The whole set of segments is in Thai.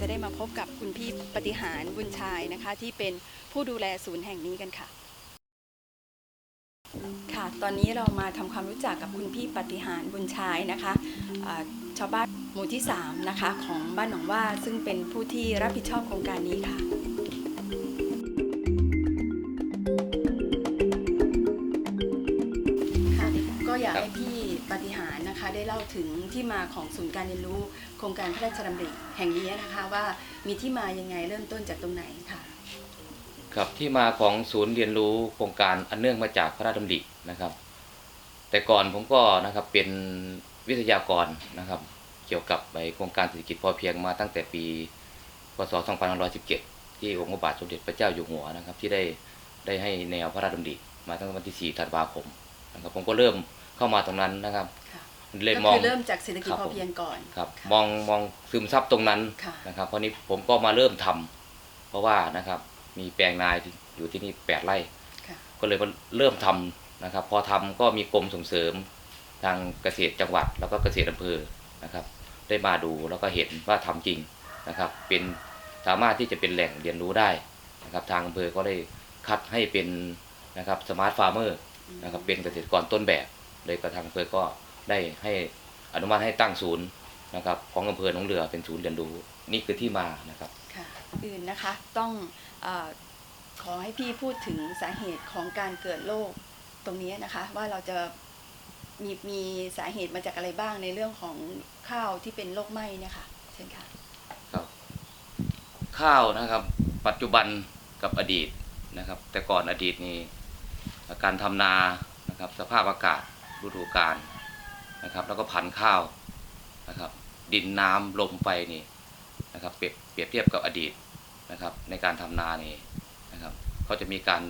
จะได้มาพบกับคุณพี่ปฏิหารบุญชายนะคะ ที่เป็นผู้ดูแลศูนย์แห่งนี้กันค่ะ ค่ะ ตอนนี้เรามาทำความรู้จักกับคุณพี่ปฏิหารบุญชายนะคะะชาวบ้านหมู่ที่ 3 นะคะ ของบ้านหนองว่าซึ่งเป็นผู้ที่รับผิดชอบโครงการนี้ค่ะ ถึงที่มาของศูนย์การเรียนรู้ โครงการพระราชดำริแห่งนี้นะคะว่ามีที่มายังไงเริ่มต้นจากตรงไหนค่ะครับที่มาของศูนย์เรียนรู้โครงการอันเนื่องมาจากพระราชดำรินะครับ แต่ก่อนผมก็นะครับเป็นวิทยากรนะครับ เกี่ยวกับไปโครงการเศรษฐกิจพอเพียงมาตั้งแต่ปีพศ 2517 ที่องค์พระบาทสมเด็จพระเจ้าอยู่หัวนะครับ ที่ได้ได้ให้แนวพระราชดำริมาตั้งแต่วันที่ 4 ธันวาคมนะครับผมก็เริ่มเข้ามาตรงนั้นนะครับ เลยก็มอง คือเริ่มจากเศรษฐกิจครับพอผม เพียงก่อน ครับค่ะมองมองซึมซับตรงนั้นค่ะ นะครับเพราะนี้ผมก็มาเริ่มทำเพราะว่านะครับมีแปลงนาอยู่ที่นี่8ไร่ ค่ะ ก็เลยมาเริ่มทำนะครับ พอทำก็มีกรมส่งเสริมทางเกษตรจังหวัด แล้วก็เกษตรอำเภอนะครับ ได้มาดูแล้วก็เห็นว่าทำจริงนะครับ เป็นสามารถที่จะเป็นแหล่งเรียนรู้ได้นะครับ ทางอำเภอก็ได้คัดให้เป็นนะครับสมาร์ทฟาร์มเมอร์นะครับเป็นเกษตรกรต้นแบบเลยกระทางอำเภอก็ ได้ให้อนุมัติให้ตั้งศูนย์นะครับของอำเภอหนองเรือเป็นศูนย์เรียนรู้นี่คือที่มานะครับค่ะอื่นนะคะต้องเออขอให้พี่พูดถึงสาเหตุของการเกิดโรคตรงนี้นะคะ ว่าเราจะมีมีสาเหตุมาจากอะไรบ้างในเรื่องของข้าวที่เป็นโรคไหม้เนี่ยค่ะเชิญค่ะครับ ข้าวนะครับ ปัจจุบันกับอดีตนะครับ แต่ก่อนอดีตนี่การทำนานะครับ สภาพอากาศฤดูกาล นะครับ แล้วก็พันธุ์ข้าวนะครับ ดินน้ำลมไฟนี่นะครับเปรียบเปรียบเทียบกับอดีตนะครับ ในการทำนานี่นะครับเขาจะมีการ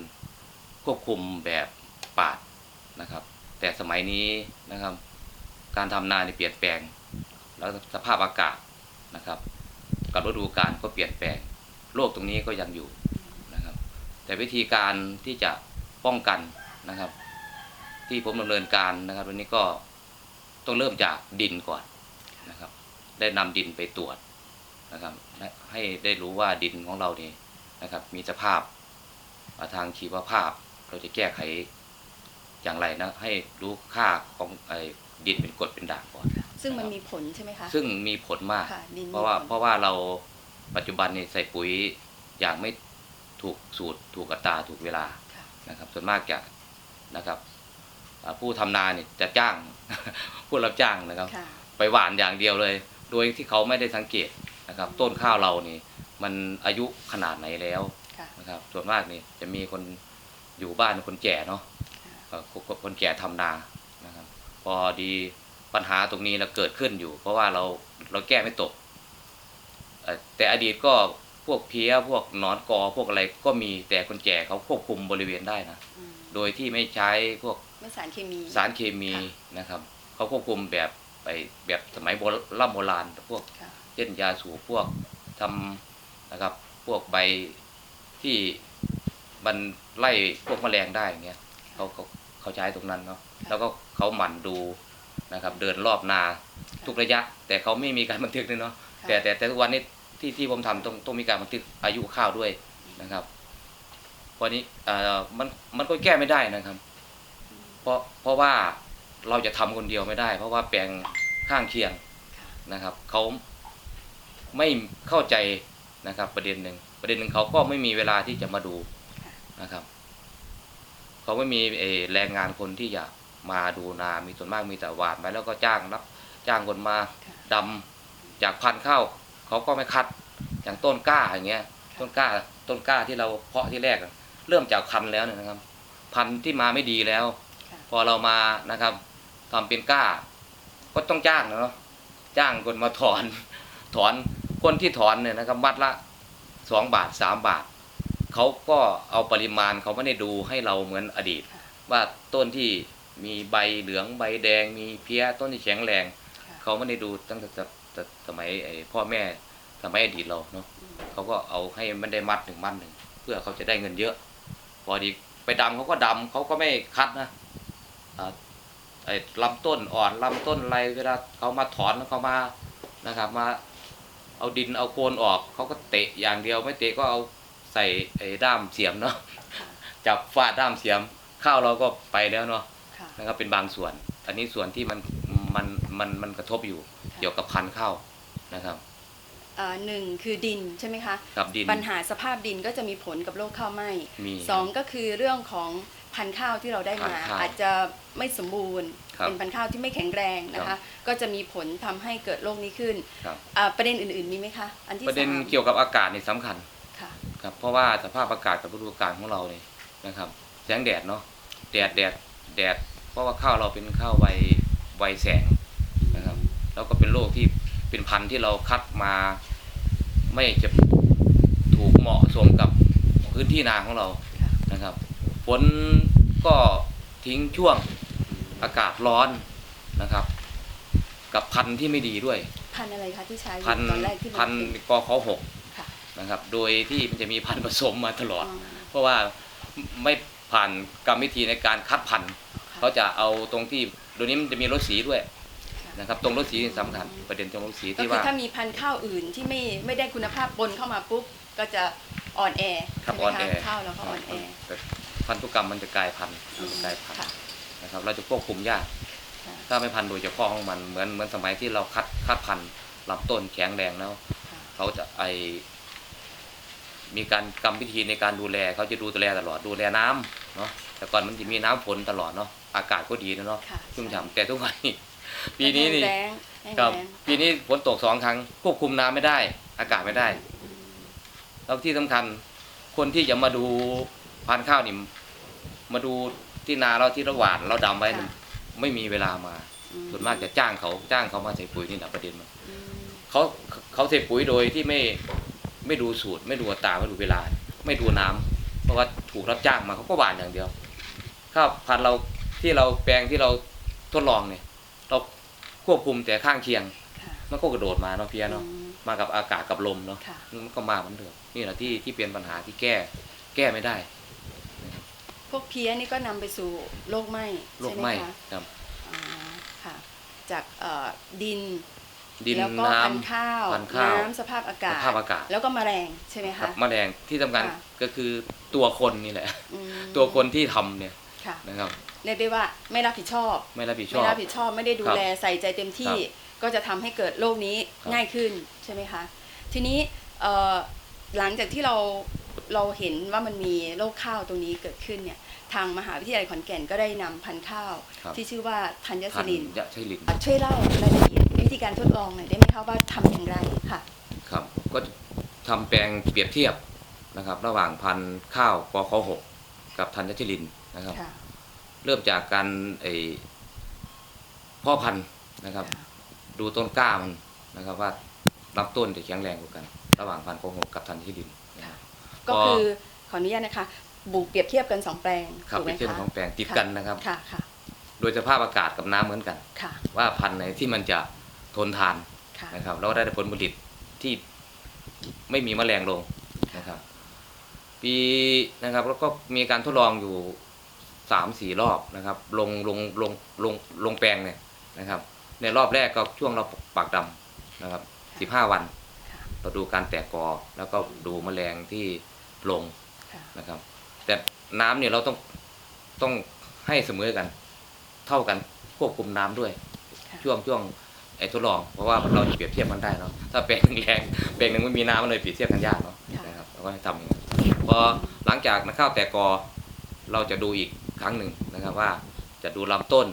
ควบคุมแบบปาดนะครับ แต่สมัยนี้นะครับ การทำนานี่เปลี่ยนแปลง แล้วสภาพอากาศนะครับ กับฤดูกาลก็เปลี่ยนแปลงโรคตรงนี้ก็ยังอยู่นะครับ แต่วิธีการที่จะป้องกันนะครับ ที่ผมดำเนินการนะครับวันนี้ก็ ต้องเริ่มจากดินก่อนนะครับ ได้นำดินไปตรวจนะครับและให้ได้รู้ว่าดินของเรานี่นะครับ มีสภาพอ่าทางชีวภาพ เราจะแก้ไขอย่างไรนะ ให้รู้ค่าของไอ้ดินเป็นกรดเป็นด่างก่อน ซึ่งมันนะครับมีผลใช่ไหมคะ ซึ่งมีผลมากค่ะดินมีเพราะว่าผลเพราะว่าเราปัจจุบันนี่ใส่ปุ๋ยอย่างไม่ถูกสูตรถูกอัตราถูกเวลาค่ะนะครับ ส่วนมากจะนะครับอ่าผู้ทำนาเนี่ยจะจ้าง ผู้รับจ้างนะครับค่ะไปหว่านอย่างเดียวเลย โดยที่เขาไม่ได้สังเกตนะครับ ต้นข้าวเรานี่ มันอายุขนาดไหนแล้วค่ะนะครับ ส่วนมากนี่จะมีคนอยู่บ้านคนแก่เนาะเอ่อคนคนแก่ทำนานะครับ พอดีปัญหาตรงนี้เราเกิดขึ้นอยู่ เพราะว่าเราเราแก้ไม่ตกเอ่อแต่อดีตก็พวกเพี้ยพวกหนอนกอพวกอะไรก็มีแต่คนแก่เขาควบคุมบริเวณได้นะอืมโดยที่ไม่ใช้พวก ไม่สารเคมี สารเคมีค่ะนะครับ เขาควบคุมแบบไปแบบสมัยโบราณโบราณพวกค่ะเช่นยาสูบพวกทำนะครับ พวกใบที่มันไล่พวกแมลงได้อย่างเงี้ยเขาเขาเขาใช้ตรงนั้นเนาะค่ะแล้วก็เขาหมั่นดูนะครับ เดินรอบนาทุกระยะ แต่เขาไม่มีการบันทึกเลยเนาะค่ะแต่แต่แต่ทุกวันนี้ที่ที่ผมทำต้องต้องมีการบันทึกอายุข้าวด้วยนะครับเพราะนี้เอ่อมันมันก็แก้ไม่ได้นะครับ เพราะเพราะว่าเราจะทำคนเดียวไม่ได้ เพราะว่าแปลงข้างเคียงค่ะนะครับเขาไม่เข้าใจนะครับประเด็นหนึ่งประเด็นหนึ่งเขาก็ไม่มีเวลาที่จะมาดูค่ะนะครับเขาไม่มีเอ่อแรงงานคนที่จะมาดูนามีส่วนมากมีแต่หวานไปแล้วก็จ้างรับจ้างคนมาค่ะดำจากพันธุ์ข้าวเขาก็ไม่คัดอย่างต้นกล้าอย่างเงี้ยต้นกล้าต้นกล้าที่เราเพาะที่แรกอะเริ่มจากพันธุ์แล้วเนี่ยนะครับ พันธุ์ที่มาไม่ดีแล้วค่ะ พอเรามานะครับทำเป็นกล้า ก็ต้องจ้างเนาะจ้างคนมาถอนถอนคนที่ถอนเนี่ยนะครับมัดละสองบาทสามบาทเขาก็เอาปริมาณเขาไม่ได้ดูให้เราเหมือนอดีตค่ะว่าต้นที่มีใบเหลืองใบแดง มีเพี้ยต้นที่แข็งแรงค่ะเขาไม่ได้ดูตั้งแต่แต่แต่สมัยไอ้พ่อแม่สมัยอดีตเราเนาะอืมเขาก็เอาให้มันได้มัดหนึ่งมัดหนึ่งเพื่อเขาจะได้เงินเยอะ พอดีไปดำเขาก็ดำเขาก็ไม่คัดนะอ่าไอ้ ลำต้นอ่อนลำต้นอะไรเวลาเขามาถอนเขามานะครับมาเอาดินเอาโคลนออกเขาก็เตะอย่างเดียวไม่เตะก็เอาใส่ไอ้ด้ามเสียมเนาะค่ะจับฟาดด้ามเสียม ข้าวเราก็ไปแล้วเนาะค่ะนะครับเป็นบางส่วน อันนี้ส่วนที่มันมันมันมันกระทบอยู่ค่ะเกี่ยวกับพันธุ์ข้าวนะครับอ่าหนึ่งคือดินใช่ไหมคะกับดินปัญหาสภาพดินก็จะมีผลกับโรคข้าวไหม้มีสองก็คือเรื่องของ พันธุ์ข้าวที่เราได้พันมาธุ์ข้าวอาจจะไม่สมบูรณ์ ครับเป็นพันธุ์ข้าวที่ไม่แข็งแรงนะครัคะ บ ก็จะมีผลทำให้เกิดโรคนี้ขึ้นครับอ่าประเด็นอื่นๆมีไหมคะ อันที่ประเด็นสามเกี่ยวกับอากาศนี่สำคัญค่ะ ครับเพราะว่าสภาพอากาศกับฤดูกาลของเราเนี่ยนะครับ แสงแดดเนาะแดดแดดแดด เพราะว่าข้าวเราเป็นข้าวไวไวแสงนะครับ แล้วก็เป็นโรคที่เป็นพันธุ์ที่เราคัดมา ไม่จะถูกเหมาะสมกับพื้นที่นาของเราค่ะ นะครับ ฝนก็ทิ้งช่วงอากาศร้อนนะครับ กับพันธุ์ที่ไม่ดีด้วย พันธุ์อะไรคะที่ใช้อยู่พันธุ์ตอนแรกที่มัพันธุ์เป็นกอเขาหกค่ะ นะครับ โดยที่มันจะมีพันธุ์ผสมมาตลอด อ๋อ เพราะว่าไม่ผ่านกรรมวิธีในการคัดพันธุ์ค่ะเขาจะเอาตรงที่โดยนี้มันจะมีรถสีด้วยค่ะนะครับ ตรงรถสีนี่สำคัญประเด็นตรงรถสีก็ที่คือว่า ถ้ามีพันธุ์ข้าวอื่นที่ไม่ไม่ได้คุณภาพปนเข้ามาปุ๊บก็จะอ่อนแอครับใช่อ่อนไหมแอคะข้าวแล้วก็อ่อนแอ พันธุกรรมมันจะกลายพันธุ์มันจะกลายพันธุ์ค่ะนะครับ เราจะควบคุมยากค่ะถ้าไม่พันธุ์โดยเฉพาะของมันเหมือนเหมือนสมัยที่เราคัดคัดพันธุ์ลำต้นแข็งแรงแล้วค่ะเขาจะไอมีการกรรมวิธีในการดูแลเขาจะดูแลตลอดดูแลน้ำเนาะแต่ก่อนมันจะมีน้ำฝนตลอดเนาะอากาศก็ดีนะเนาะค่ะชุ่มฉ่ำแต่ทุกวันนี้ปีนี้นี่แห้งแล้งแห้งครับแล้งปีนี้ฝนตกสองครั้งควบคุมน้ำไม่ได้ อากาศไม่ได้อืมแล้วที่สำคัญคนที่จะมาดู พันธุ์ข้าวนี่มาดูที่นาเราที่เราหว่านเราดำไว้นี่ไม่มีเวลามาอืส่วนมากจะจ้างเขาจ้างเขามาใส่ปุ๋ยนี่แหละประเด็นมันอืมเขาเขาใส่ปุ๋ยโดยที่ไม่ไม่ดูสูตร ไม่ดูอัตราไม่ดูเวลา ไม่ดูน้ำเพราะว่าถูกรับจ้างมาเขาก็หว่านอย่างเดียวข้าวพันธุ์เราที่เราแปลงที่เราทดลองเนี่ยเราควบคุมแต่ข้างเคียงค่ะมันก็กระโดดมาเนาะเพียเนาะอืมมากับอากาศกับลมเนาะค่ะมันก็มาเหมือนเดิมนี่แหละที่ที่เป็นปัญหาที่แก้ แก้ไม่ได้ พวกเพี้ยนี่ก็นำไปสู่โรคไหม้โรคใช่ไหไหมม้คะครับ อ๋อค่ะ จากเอ่อดินดินแล้วก็น้พันธุ์ข้าวพันธุ์ข้าว น้ำสภาพอาำกาสศภาพอากาศ แล้วก็แมลงใช่ไหมครัคะบแมลงที่สำคัญค่ะ ก็คือตัวคนนี่แหละ อืมตัวคนที่ทำเนี่ยค่ะนะครับ เรียกได้ว่าไม่รับผิดชอบ ไม่รับผิดชไม่อบ รับผิดชอบไม่ได้ดูครับแลใส่ใจเต็มที่ครัก็จะทำให้เกิดโรคนี้ครับง่ายขึ้นใช่ไหมคะ ทีนี้เอ่อหลังจากที่เรา เราเห็นว่ามันมีโรคข้าวตรงนี้เกิดขึ้นเนี่ยทางมหาวิทยาลัยขอนแก่นก็ได้นำพันธุ์ข้าว ครับที่ชื่อว่าธัญพัศินลิน ยะใช่ลิน อะช่วยเล่ารายละเอียดวิธีการทดลองหน่อยได้ไหมคะว่าทำอย่างไรค่ะ ครับก็ทำแปลงเปรียบเทียบนะครับ ระหว่างพันธุ์ข้าวปอขหกกับธัญชลินนะครับ ค่ะ เริ่มจากการไอพ่อพันธุ์นะครับ ค่ะ ดูต้นกล้ามันนะครับ ว่าลำต้นจะแข็งแรงกว่ากัน ระหว่างพันธุ์โกหกกับธัญชลินนะครับ ก็พอคือขออนุญาตนะคะบุกเปรียบเทียบกันสองแปลงครับถูกไหเป็มนเช่นคะของแปลงติดกันนะครับ ค่ะค่ะโดยสภาพอากาศกับน้ำเหมือนกัน ค่ะว่าพันธุ์ไหนที่มันจะทนทานค่ะนะครับ แล้วได้ผลผลิตที่ไม่มีแมลงลงนะครับ ปีนะครับแล้วก็มีการทดลองอยู่สามสี่รอบนะครับ ลงลงลงลงลงแปลงเนี่ยนะครับ ในรอบแรกก็ช่วงเราปากดำนะครับสิบห้าวัน ค่ะ เราดูการแตกกอแล้วก็ดูแมลงที่ ลงค่ะนะครับ แต่น้ำเนี่ยเราต้องต้องให้เสมอกัน เท่ากันควบคุมน้ำด้วยค่ะช่วงช่วงไอ้ทดลองเพราะว่าเราจะเปรียบเทียบมันได้เนาะถ้าแปลงหนึ่งแรงแปลงหนึ่งไม่มีน้ำมันเลยเปรียบเทียบกันยากเนาะค่ะนะครับเราก็ให้ทำอย่างนั้นพอหลังจากมันเข้าแตกกอเราจะดูอีกครั้งหนึ่งนะครับว่าจะดูลำต้น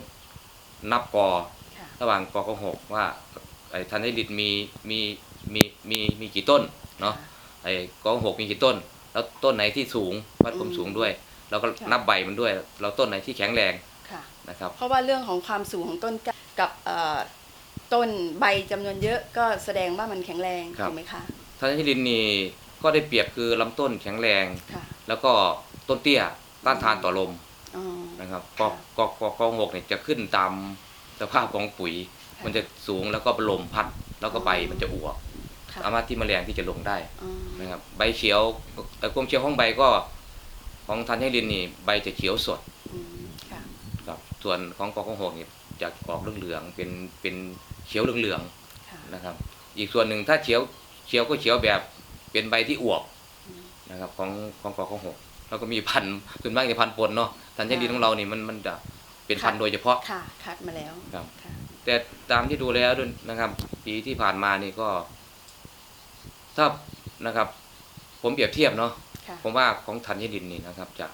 นับกอค่ะระหว่างกอกับหกว่าไอ้ทันได้ลิตมีมีมีมีมีกี่ต้นเนาะไอ้กอกับหกมีกี่ต้น แล้วต้นไหนที่สูงวัดความสูงด้วยแล้วก็นับใบมันด้วยแล้วต้นไหนที่แข็งแรงค่ะนะครับเพราะว่าเรื่องของความสูงของต้นกล้ากับเอ่อต้นใบจำนวนเยอะก็แสดงว่ามันแข็งแรงครับถูกไหมคะทันได้ลินนี่ก็ได้เปรียบคือลำต้นแข็งแรงค่ะแล้วก็ต้นเตี้ยต้านทานต่อลมอ๋อนะครับกอกกอกกอกกองหกเนี่ยจะขึ้นตามสภาพของปุ๋ย มันจะสูงแล้วก็ลมพัดแล้วก็ใบมันจะอวบค่ะ สามารถที่แมลงที่จะลงได้อ๋อนะครับใบเขียวแต่ความเขียวของใบก็ของทันให้ลินนี่ใบจะเขียวสดอืมค่ะครับส่วนของกอกกองหกนี่จะออกเหลืองๆเป็นเป็นเขียวเหลืองค่ะๆนะครับคอีกส่วนหนึ่งถ้าเขียวเขียวก็เขียวแบบเป็นใบที่อวบอืมนะครับของของกอของหกแล้วก็มีพันธุ์ส่วนมากจะพันธุ์ปนเนาะสัญชาติดินของเรานี่มันมันจะเป็นพันธุ์โดยเฉพาะค่ะคัดมาแล้วครับค่ะแต่ตามที่ดูแล้วด้วยนะครับปีที่ผ่านมานี่ก็ ถ้านะครับ ผมเปรียบเทียบเนาะค่ะผมว่าของธัญดินนี่นะครับ จะ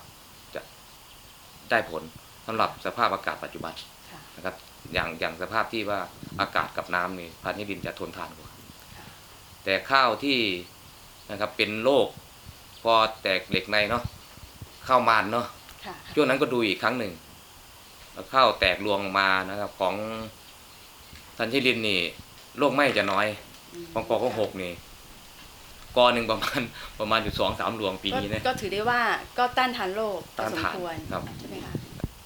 จะได้ผลสำหรับสภาพอากาศปัจจุบันค่ะนะครับ อย่างอย่างสภาพที่ว่าอากาศกับน้ำนี่ธัญดินจะทนทานกว่าค่ะแต่ข้าวที่นะครับเป็นโรคพอแตกเหล็กในเนาะข้าวมานเนาะค่ะช่วงนั้นก็ดูอีกครั้งหนึ่งแล้วข้าวแตกรวงมานะครับ ของธัญดินนี่โรคไหม้จะน้อยมของกอของหกนี่ กอหนึ่งประมาณประมาณอยู่สองสามรวงปีนี้เนี่ยก็ก็ถือได้ว่าก็ต้านทานโรคพอต้านสมทานควรครับใช่ไหมคะ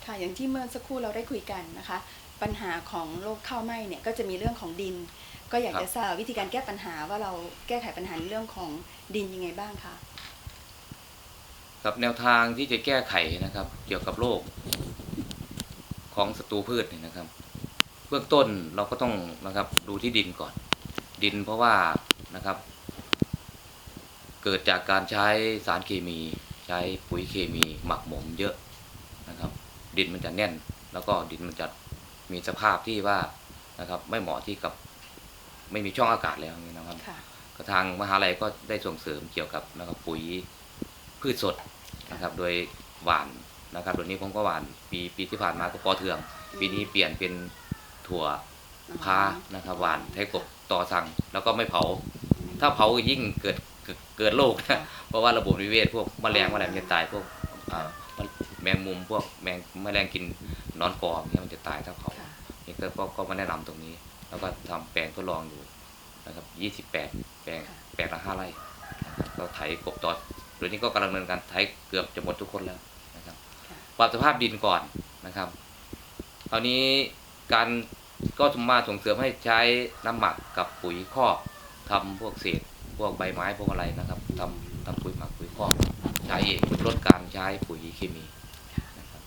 ค่ะอย่างที่เมื่อสักครู่เราได้คุยกันนะคะ ปัญหาของโรคข้าวไหม้เนี่ยก็จะมีเรื่องของดิน ก็อยากจะทราบวิธีการแก้ปัญหาว่าเราแก้ไขปัญหาในเรื่องของดินยังไงบ้างคะกับแนวทางที่จะแก้ไขนะครับ เกี่ยวกับโรคของศัตรูพืชเนี่ยนะครับ เบื้องต้นเราก็ต้องนะครับดูที่ดินก่อน ดินเพราะว่านะครับ เกิดจากการใช้สารเคมีใช้ปุ๋ยเคมีหมักหมมเยอะนะครับ ดินมันจะแน่น แล้วก็ดินมันจะมีสภาพที่ว่านะครับ ไม่เหมาะที่กับไม่มีช่องอากาศแล้วนี่นะครับค่ะก็ทางมหาลัยก็ได้ส่งเสริมเกี่ยวกับนะครับปุ๋ยพืชสดนะครับ โดยหวานนะครับโดยนี้ผมก็หวานปีปีที่ผ่านมาก็ปอเทือง ปีนี้เปลี่ยนเป็นถั่วพานะครับหวานให้กบต่อสั่งแล้วก็ไม่เผา ถ้าเผาก็ยิ่งเกิด เกิดเกิดโรคนะเพราะว่าระบบนิเวศพวกแมลงแมลงมันจะตายพวกอ่าแมงมุมพวกแมงแมลงกินหนอนกอเนี่ยมันจะตายถ้าเผาค่ะนี่ก็ก็ก็มาแนะนำตรงนี้ แล้วก็ทำแปลงทดลองอยู่นะครับ28แปลงค่ะแปลงละห้าไร่นะครับก็ไถกบตอดโดยนี้ก็กำลังดำเนินการไถเกือบจะหมดทุกคนแล้วนะครับค่ะปรับสภาพดินก่อนนะครับคราวนี้การก็มาส่งเสริมให้ใช้น้ำหมักกับปุ๋ยคอกทำพวกเศษ พวกใบไม้พวกอะไรนะครับทำทำปุ๋ยหมักปุ๋ยคอกใช้เองลดการใช้ปุ๋ยเคมีนะครับ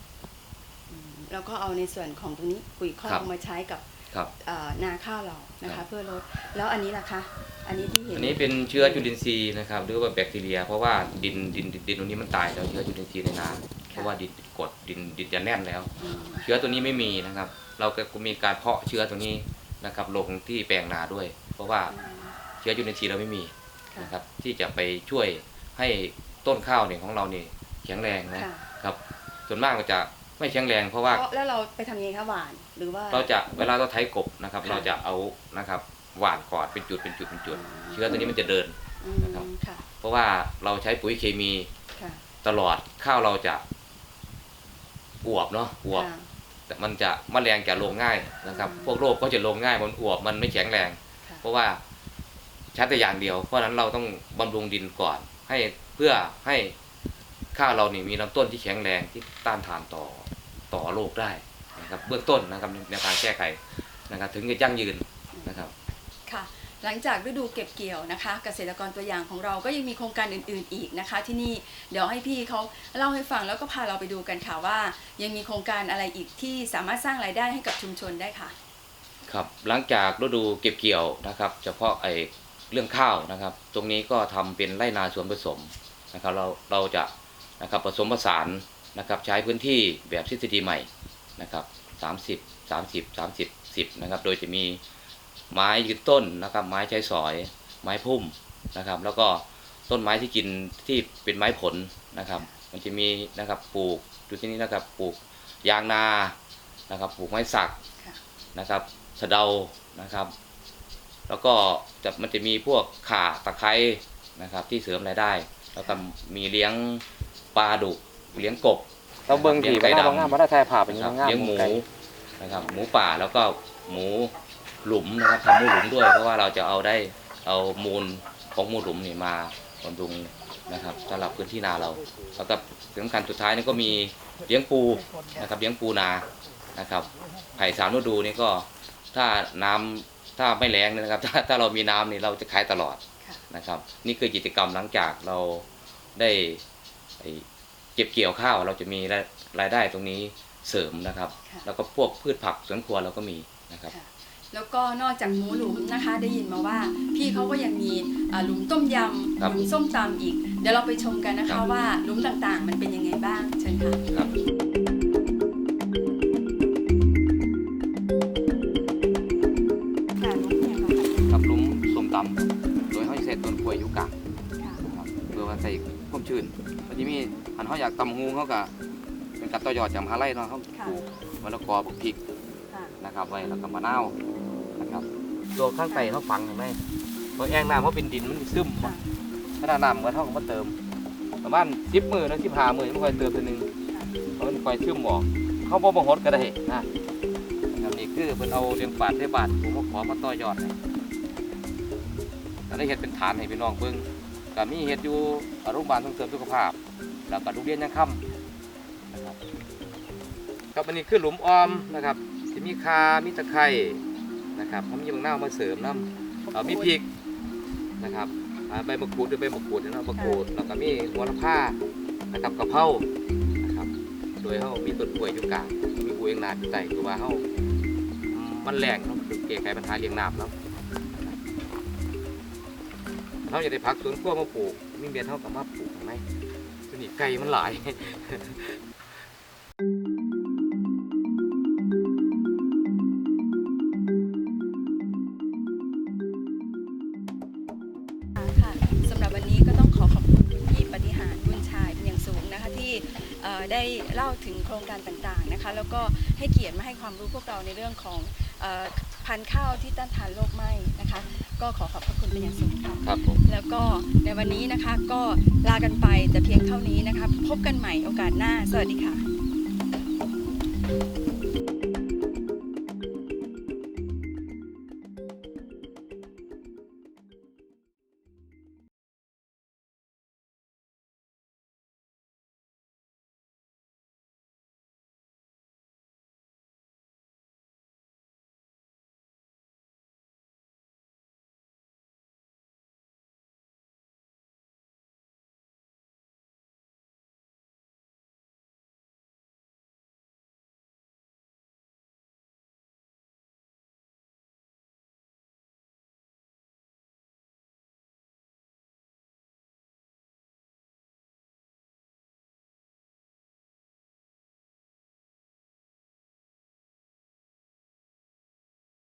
อืมแล้วก็เอาในส่วนของตรงนี้ปุ๋ยคอครักบมาใช้กับครับเอ่อนาข้าวเรานะครัคะบเพื่อลดแล้วอันนี้ล่ะคะ อันนี้ที่เห็นอันนี้เป็นเชื้อจุลินทรีย์นะครับหรือว่าแบคทีเรีย เพราะว่าดินดินดินดินตรงนี้มันตายแล้วเชื้อจุลินทรีย์ในนาเพราะว่าดินกดดินดินจะแน่นแล้วอืมเชื้อตัวนี้ไม่มีนะครับ เราก็มีการเพาะเชื้อตัวนี้นะครับลงที่แปลงนาด้วย เพราะว่าเชื้อจุลินทรีย์เราไม่มีค่ะ นะครับ ที่จะไปช่วยให้ต้นข้าวเนี่ยของเราเนี่ยแข็งแรงนะค่ะครับ ส่วนมากก็จะไม่แข็งแรงเพราะว่า แล้วเราไปทำยังไงคะหวานหรือว่า เราจะเวลาเราไถกบนะครับ ค่ะ เราจะเอานะครับหว่านกอดเป็นจุดเป็นจุดเป็นจุด เชื้อตัวนี้มันจะเดิน อืมนะครับ ค่ะเพราะว่าเราใช้ปุ๋ยเคมีค่ะตลอดข้าวเราจะอวบเนาะอวบ ค่ะ แต่มันจะแมลงจะลงง่ายนะครับ อืม พวกโรคก็จะลงง่ายมันอวบมันไม่แข็งแรง ค่ะเพราะว่า ชัดแต่อย่างเดียว เพราะฉะนั้นเราต้องบำรุงดินก่อน ให้เพื่อให้ข้าวเรานี่มีลำต้นที่แข็งแรงที่ต้านทานต่อต่อโรคได้นะครับ เบื้องต้นนะครับในการแก้ไขนะครับ ถึงจะยั่งยืนนะครับค่ะหลังจากฤดูเก็บเกี่ยวนะคะ เกษตรกรตัวอย่างของเราก็ยังมีโครงการอื่นๆอีกนะคะ ที่นี่เดี๋ยวให้พี่เขาเล่าให้ฟังแล้วก็พาเราไปดูกันค่ะว่า ยังมีโครงการอะไรอีกที่สามารถสร้างรายได้ให้กับชุมชนได้ค่ะ ครับหลังจากฤดูเก็บเกี่ยวนะครับ เฉพาะไอ้ เรื่องข้าวนะครับ ตรงนี้ก็ทำเป็นไรนาสวนผสมนะครับเราเราจะนะครับผสมผสานนะครับใช้พื้นที่แบบทฤษฎีใหม่นะครับ30 30 30 10นะครับโดยจะมีไม้ยืนต้นนะครับ ไม้ใช้สอยไม้พุ่มนะครับ แล้วก็ต้นไม้ที่กินที่เป็นไม้ผลนะครับ มันจะมีนะครับปลูกดูที่นี้นะครับปลูกยางนานะครับ ปลูกไม้สักนะครับสะเดานะครับ แล้วก็จะมันจะมีพวกข่าตะไคร้นะครับ ที่เสริมรายได้ แล้วก็มีเลี้ยงปลาดุกเลี้ยงกบเราเบิ่งผีไก่ไก่ดำดำงามมาได้ถ่ายภาพเป็นนะครับงามเลี้ยงหมูไก่นะครับหมูป่าแล้วก็หมูหลุมนะครับทำหมูหลุมด้วย เพราะว่าเราจะเอาได้เอามูลของหมูหลุมนี่มาบำรุงนะครับสำหรับพื้นที่นาเราแล้วก็สำคัญสุดท้ายนี่ก็มีเลี้ยงปูนะครับเลี้ยงปูนานะครับไผ่สามฤดูนี่ก็ถ้าน้ำ ถ้าไม่แรงนะครับ ถ้าถ้าเรามีน้ำนี่เราจะขายตลอดค่ะนะครับ นี่คือกิจกรรมหลังจากเราได้ไอ้เก็บเกี่ยวข้าวเราจะมีรายรายได้ตรงนี้เสริมนะครับค่ะแล้วก็พวกพืชผักสวนครัวเราก็มีนะครับค่ะแล้วก็นอกจากหมูหลุมนะคะได้ยินมาว่า พี่เขาก็ยังมีอ่าหลุมต้มยำครับหลุมส้มตำอีก เดี๋ยวเราไปชมกันนะครัคะบว่าหลุมต่างๆ มันเป็นยังไงบ้างเชิญค่ะครับค่ะ ความชื้นมันจะมีอันเขาอยากตำฮูเขาก็เป็นการต่อยอดจากมหาลัยเนาะเขาปลูกมะละกอปลูกพริกค่ะนะครับไว้แล้วก็มะนาวนะครับตัวข้างใต้เขาฝังเห็นไหมตัวแอ่งน้ำเขาเป็นดินมันซึมค่ะ ขนาดน้ำก็เท่ากับมาเติม ประมาณสิบมือแล้วสิบห้ามือมันค่อยเติมตัวหนึงเพราะมันค่อยซึมออกเขาบ่บ่หดก็ได้นะนะครับนี่คือเพิ่นเอาเรียงปาดได้บาทผมก็ขอมาต่อยอดให้แล้วได้เฮ็ดเป็นฐานให้พี่น้องเบิ่ง ก็มีเฮ็ดอยู่โรงพยาบาลส่งเสริมสุขภาพ แล้วก็โรงเรียนยังค่ำนะครับครับอันนี้คือหลุมออมนะครับจะมีคามีตะไคร้นะครับผมมีบางหน้าวมาเสริมน้ำเอ่อมีพริกนะครับอ่าใบมะกรูดหรือใบมะกรูดเนาะมะกรูดแล้วก็มีหัวละพานะครับกะเพรานะครับ โดยเฮามีต้นกล้วยอยู่กลางมีกล้วยนาดอยู่ใต้คือว่าเฮาอืมมันแรงเนาะคือแก้ไขปัญหาเลี้ยงน้ำเนาะ เฮาจะได้พักสวนครัวมาปลูกมีเมียนเฮาก็มาปลูกไหมตัวนี้ไก่มันหลายค่ะสำหรับวันนี้ก็ต้องขอขอบคุณคุณพี่ปฏิหารบุญชายเป็นอย่างสูงนะคะที่ได้เล่าถึงโครงการต่างๆนะคะ แล้วก็ให้เกียรติมาให้ความรู้พวกเราในเรื่องของ พันธุ์ข้าวที่ต้านทานโรคไหม้นะคะ ก็ขอขอบพระคุณเป็นอย่างสูงค่ะ ครับผมแล้วก็ในวันนี้นะคะก็ลากันไปแต่เพียงเท่านี้นะคะ พบกันใหม่โอกาสหน้า สวัสดีค่ะ